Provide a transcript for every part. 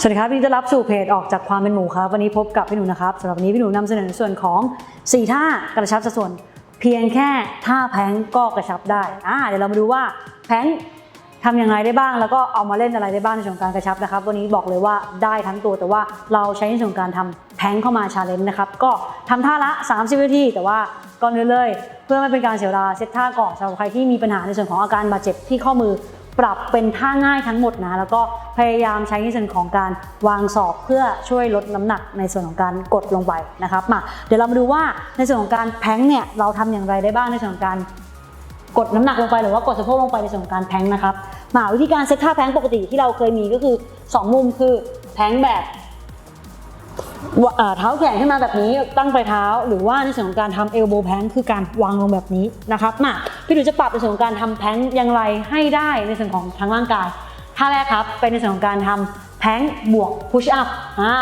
สวัสดีครับยินดีต้อนรับสู่เพจออกจากความเป็นหมูครับวันนี้พบกับพี่หนูนะครับสำหรับวันนี้พี่หนูนำเสนอส่วนของ 4 ท่ากระชับสัดส่วน เพียงแค่ท่าแพงก็กระชับได้อ่าเดี๋ยวเรามาดูว่าแพงทำยังไงได้บ้างแล้วก็เอามาเล่นอะไรได้บ้างในส่วนของการกระชับนะครับ วันนี้บอกเลยว่าได้ทั้งตัวแต่ว่าเราใช้ในส่วนการทำแพงเข้ามาชาเลนจ์นะครับก็ทำท่าละ 30นาทีแต่ว่าก่อนอื่นเลย เพื่อไม่เป็นการเสียเวลาเซตท่าก่อนสำหรับใครที่มีปัญหาในส่วนของอาการบาดเจ็บที่ข้อมือ ปรับเป็นท่าง่ายทั้งหมดนะ แล้วก็พยายามใช้ในส่วนของการวางศอกเพื่อช่วยลดน้ำหนักในส่วนของการกดลงไปนะครับมาเดี๋ยวเรามาดูว่าในส่วนของการแพ้งเนี่ยเราทำอย่างไรได้บ้างในส่วนของการกดน้ำหนักลงไปหรือว่ากดสะโพกลงไปในส่วนของการแพ้งนะครับมาวิธีการเซตท่าแพ้งปกติที่เราเคยมีก็คือสองมุมคือแพ้งแบบเท้าแขนขึ้นมาแบบนี้ตั้งปลายเท้า หรือว่าในส่วนของการทำเอลโบแพงคือการวางลงแบบนี้นะครับมา พี่ดูจะปรับในส่วนของการทำแพงอย่างไรให้ได้ในส่วนของทั้งร่างกายท่าแรกครับเป็นในส่วนของการทำแพงบวกพุชอัพอ่า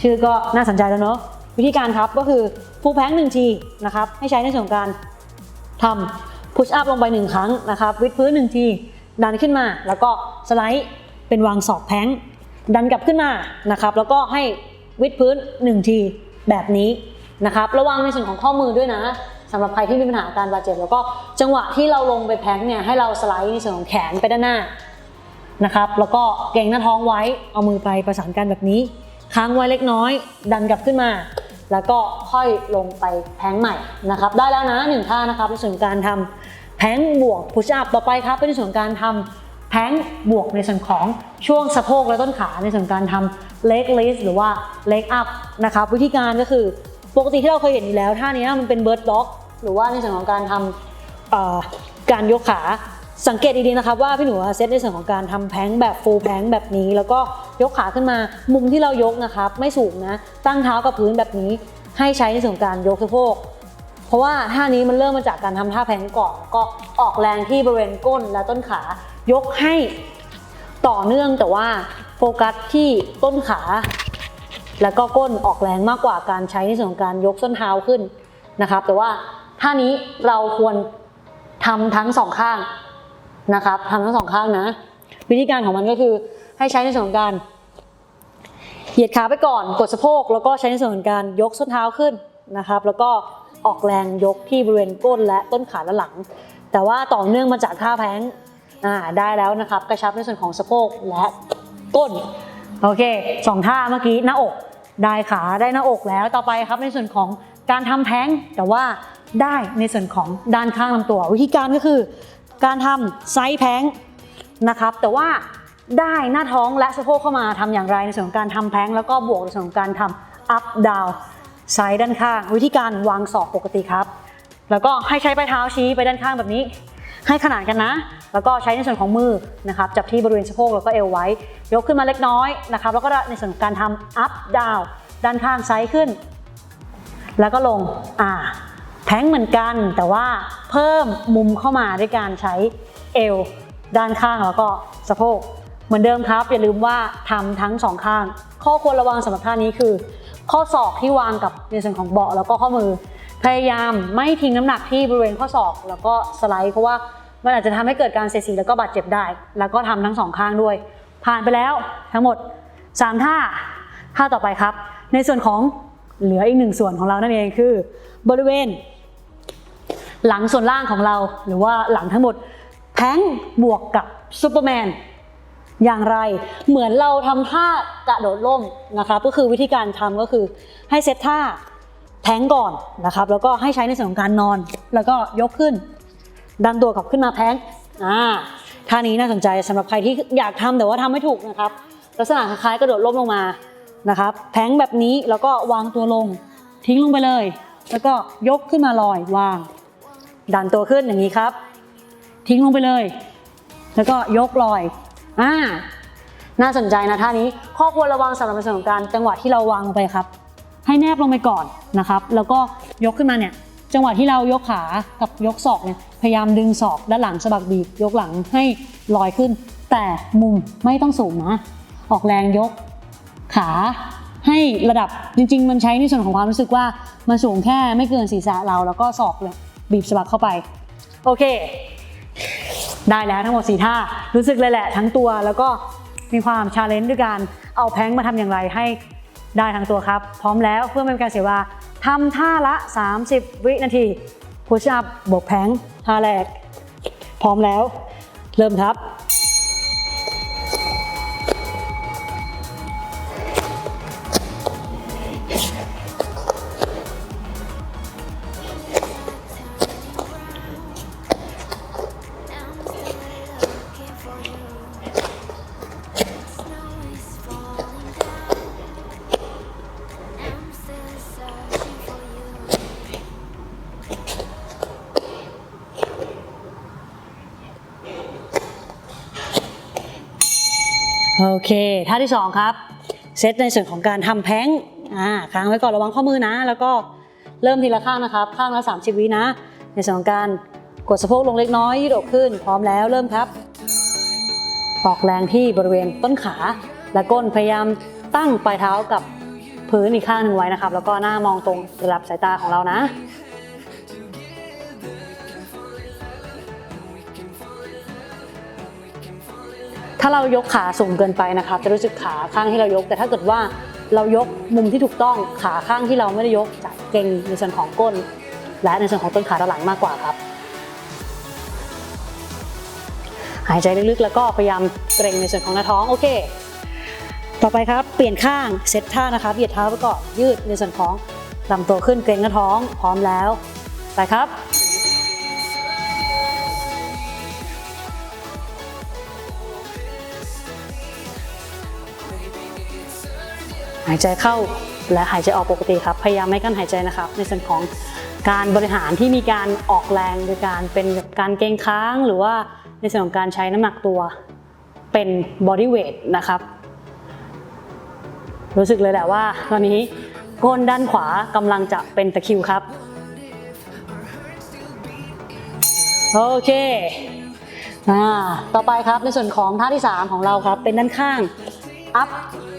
ชื่อก็น่าสนใจแล้วเนอะวิธีการครับก็คือฟูแพงหนึ่งทีนะครับให้ใช้ในส่วนของการทำพุชอัพลงไปหนึ่งครั้งนะครับวิดพื้นหนึ่งทีดันขึ้นมา แล้วก็สไลด์เป็นวางศอกแพงดันกลับขึ้นมานะครับแล้วก็ให้วิดพื้น1ทีแบบนี้นะครับระวังในส่วนของข้อมือด้วยนะ สำหรับใครที่มีปัญหาการบาดเจ็บแล้วก็จังหวะที่เราลงไปแพ็งเนี่ยให้เราสไลด์ในส่วนของแขนไปด้านหน้านะครับแล้วก็เก่งหน้าท้องไว้เอามือไปประสานกันแบบนี้ ค้างไว้เล็กน้อย ดันกลับขึ้นมา แล้วก็ค่อยลงไปแพงใหม่นะครับได้แล้วนะหนึ่งท่านะครับในส่วนของการทำแพงบวกพุชอัพต่อไปครับเป็นในส่วนการทำแพงบวกในส่วนของช่วงสะโพกและต้นขาในส่วนการทำเล็กเลสหรือว่าเล็กอัพนะครับวิธีการก็คือปกติที่เราเคยเห็นอยู่แล้วท่านี้มันเป็นเบิร์ดด็อก หรือว่าในส่วนของการทำการยกขาสังเกตดีๆนะครับว่าพี่หนูเซตในส่วนของการทำแพงแบบฟูลแพงแบบนี้ แล้วก็ยกขาขึ้นมามุมที่เรายกนะครับ ไม่สูงนะ ตั้งเท้ากับพื้นแบบนี้ ให้ใช้ในส่วนของการยกสะโพกเพราะว่าท่านี้มันเริ่มมาจากการทำท่าแพงก่อนก็ออกแรงที่บริเวณก้นและต้นขายกให้ต่อเนื่องแต่ว่าโฟกัสที่ต้นขา แล้วก็ก้นออกแรงมากกว่าการใช้ในส่วนของการยกส้นเท้าขึ้นนะครับ แต่ว่า ท่านี้เราควรทำทั้งสองข้างนะครับทำทั้งสองข้างนะ วิธีการของมันก็คือให้ใช้ในส่วนของการเหยียดขาไปก่อนกดสะโพกแล้วก็ใช้ในส่วนของการยกส้นเท้าขึ้นนะครับ แล้วก็ออกแรงยกที่บริเวณก้นและต้นขาด้านหลัง แต่ว่าต่อเนื่องมาจากท่าแพลงอ่าได้แล้วนะครับกระชับในส่วนของสะโพกและก้นโอเคสองท่าเมื่อกี้หน้าอกได้ขาได้หน้าอกแล้วต่อไปครับในส่วนของการทำแท้งแต่ว่า ได้ในส่วนของด้านข้างลำตัว วิธีการก็คือ การทำไซส์แพงนะครับ แต่ว่าได้หน้าท้องและสะโพกเข้ามาทำอย่างไรในส่วนของการทำแพงแล้วก็บวกในส่วนของการทำ up down ไซส์ด้านข้าง วิธีการวางศอกปกติครับ แล้วก็ให้ใช้ปลายเท้าชี้ไปด้านข้างแบบนี้ ให้ขนานกันนะ แล้วก็ใช้ในส่วนของมือนะครับจับที่บริเวณสะโพกแล้วก็เอวไว้ ยกขึ้นมาเล็กน้อยนะครับแล้วก็ในส่วนของการทำ up down ด้านข้างไซส์ขึ้น แล้วก็ลงอ่า แท้งเหมือนกันแต่ว่าเพิ่มมุมเข้ามาด้วยการใช้เอวด้านข้างแล้วก็สะโพกเหมือนเดิมครับ อย่าลืมว่าทำทั้งสองข้าง ข้อควรระวังสำหรับท่านี้คือ ข้อศอกที่วางกับในส่วนของเบาะแล้วก็ข้อมือ พยายามไม่ทิ้งน้ำหนักที่บริเวณข้อศอกแล้วก็สไลด์เพราะว่ามันอาจจะทำให้เกิดการเสียดสีแล้วก็บาดเจ็บได้ แล้วก็ทำทั้งสองข้างด้วย ผ่านไปแล้วทั้งหมด 3 ท่าท่าต่อไปครับ ในส่วนของ เหลืออีกหนึ่งส่วนของเรานั่นเองคือ บริเวณ หลังส่วนล่างของเรา หรือว่าหลังทั้งหมดแท้งบวกกับซูเปอร์แมนอย่างไรเหมือนเราทำท่ากระโดดร่มนะครับก็คือวิธีการทำก็คือให้เซตท่าแท้งก่อนนะครับ แล้วก็ให้ใช้ในส่วนของการนอน แล้วก็ยกขึ้น ดันตัวกลับขึ้นมาแพ้งอ่าท่านี้น่าสนใจสำหรับใครที่อยากทำแต่ว่าทำไม่ถูกนะครับ ลักษณะคล้ายๆกระโดดร่มลงมา นะครับแพ้งแบบนี้แล้วก็วางตัวลงทิ้งลงไปเลย แล้วก็ยกขึ้นมาลอยวาง ดันตัวขึ้นอย่างนี้ครับ ทิ้งลงไปเลย แล้วก็ยกลอยอ่าน่าสนใจนะท่านี้ข้อควรระวังสำหรับในส่วนของการจังหวะที่เราวางลงไปครับ ให้แนบลงไปก่อนนะครับ แล้วก็ยกขึ้นมาเนี่ยจังหวะที่เรายกขากับยกศอกเนี่ยพยายามดึงศอกด้านหลังสะบักบีบยกหลังให้ลอยขึ้น แต่มุมไม่ต้องสูงนะออกแรงยก ขา ให้ระดับจริง ๆ มันใช้ในส่วนของความรู้สึกว่ามันสูงแค่ไม่เกินศีรษะเราแล้วก็ศอกเลยบีบสะบักเข้าไป โอเค ได้แล้วทั้งหมดสี่ท่ารู้สึกเลยแหละ ทั้งตัวแล้วก็มีความชาเลนจ์ด้วยการเอาแพงมาทำอย่างไรให้ได้ทั้งตัวครับ พร้อมแล้วเพื่อไม่เป็นการเสียเวลาทำท่าละ 30 วินาทีพุชอัพบวกแพงท่าแรก พร้อมแล้ว เริ่มครับ โอเคท่าที่ 2 ครับ เซตในส่วนของการทำแพ้งอ่าค้างไว้ก่อนระวังข้อมือนะ แล้วก็เริ่มทีละข้างนะครับ ข้างละ 30 วินะ ในส่วนของการกดสะโพกลงเล็กน้อยยืดอกขึ้น พร้อมแล้วเริ่มครับออกแรงที่บริเวณต้นขา และก้นพยายามตั้งปลายเท้ากับพื้นอีกข้างหนึ่งไว้นะครับ แล้วก็หน้ามองตรงระดับสายตาของเรานะ ถ้าเรายกขาสูงเกินไปนะครับจะรู้สึกขาข้างที่เรายก แต่ถ้าเกิดว่าเรายกมุมที่ถูกต้องขาข้างที่เราไม่ได้ยกจะเก่งในส่วนของก้น และในส่วนของต้นขาด้านหลังมากกว่าครับ หายใจลึกๆ แล้วก็พยายามเกรงในส่วนของหน้าท้องโอเค ต่อไปครับเปลี่ยนข้างเซตท่านะครับเหยียดเท้าไปก่อนยืดในส่วนของลำตัวขึ้นเกรงหน้าท้องพร้อมแล้ว ไปครับายใจเข้าและหายใจออกปกติครับ พยายามไม่กั้นหายใจนะครับ ในส่วนของการบริหารที่มีการออกแรงโดยการเป็นการเกรงค้าง หรือว่าในส่วนของการใช้น้ำหนักตัวเป็น body weight นะครับ รู้สึกเลยแหละว่าตอนนี้ก้นด้านขวากำลังจะเป็นตะคิวครับ โอเคอต่อไปครับในส่วนของท่าที่ 3 ของเราครับ เป็นด้านข้าง อัพ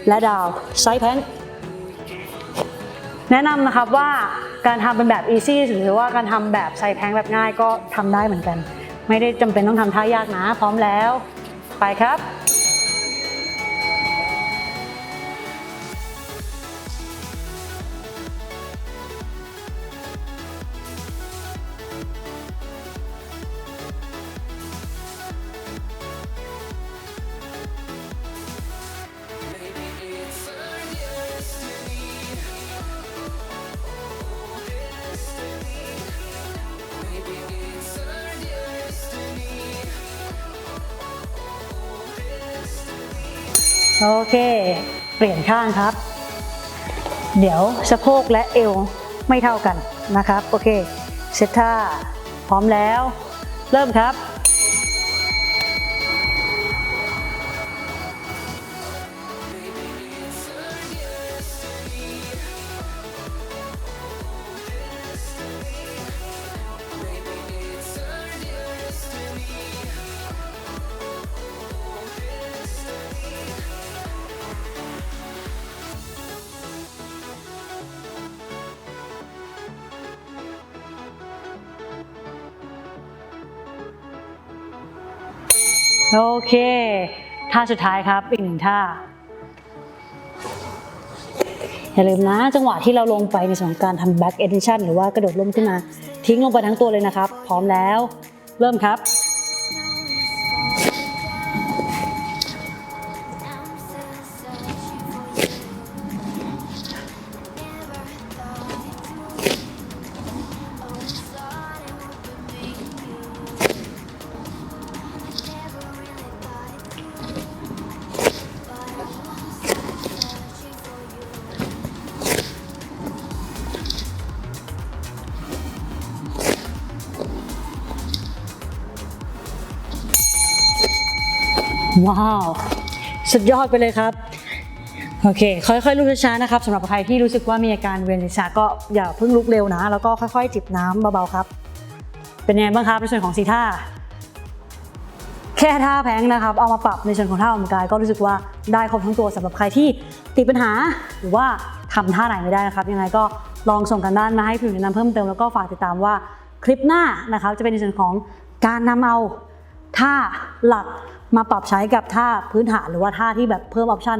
และดาวไซด์แพนแนะนำนะครับว่าการทำเป็นแบบ easy หรือว่าการทำแบบไซด์แพนแบบง่ายก็ทำได้เหมือนกัน ไม่ได้จำเป็นต้องทำท่ายากนะ พร้อมแล้ว ไปครับ โอเค เปลี่ยนข้างครับ เดี๋ยวสะโพกและเอวไม่เท่ากันนะครับ โอเค เซตท่า พร้อมแล้ว เริ่มครับ โอเค ท่าสุดท้ายครับ อีกหนึ่งท่า อย่าลืมนะ จังหวะที่เราลงไปในส่วนของการทำ back extension หรือว่ากระโดดล่มขึ้นมา ทิ้งลงไปทั้งตัวเลยนะครับ พร้อมแล้ว เริ่มครับ ว้าว สุดยอดไปเลยครับ โอเค ค่อยๆลุกช้าๆนะครับสำหรับใครที่รู้สึกว่ามีอาการเวียนศีรษะก็อย่าเพิ่งลุกเร็วนะ แล้วก็ค่อยๆจิบน้ำเบาๆครับ เป็นยังไงบ้างครับในส่วนของสีท่า แค่ท่าแพงนะครับ เอามาปรับในส่วนของท่าออกกำลังกายก็รู้สึกว่าได้ครบทั้งตัวสำหรับใครที่ติดปัญหาหรือว่าทำท่าไหนไม่ได้นะครับ ยังไงก็ลองส่งกันบ้านมาให้ผิวแนะนำเพิ่มเติมแล้วก็ฝากติดตามว่าคลิปหน้านะครับจะเป็นในส่วนของการนำเอาท่าหลัก มาปรับใช้กับท่าพื้นฐานหรือว่าท่าที่แบบเพิ่มออปชั่น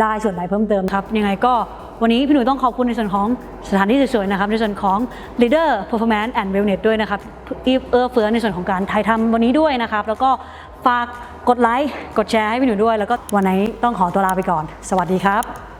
ได้ส่วนไหนเพิ่มเติมครับ ยังไงก็วันนี้พี่หนุ่ยต้องขอบคุณในส่วนของสถานที่สวยๆนะครับ ในส่วนของ Leader Performance and Wellness ด้วยนะครับที่เอื้อเฟื้อในส่วนของการถ่ายทำวันนี้ด้วยนะครับ แล้วก็ฝากกดไลค์กดแชร์ให้พี่หนุ่ยด้วย แล้วก็วันนี้ต้องขอตัวลาไปก่อน สวัสดีครับ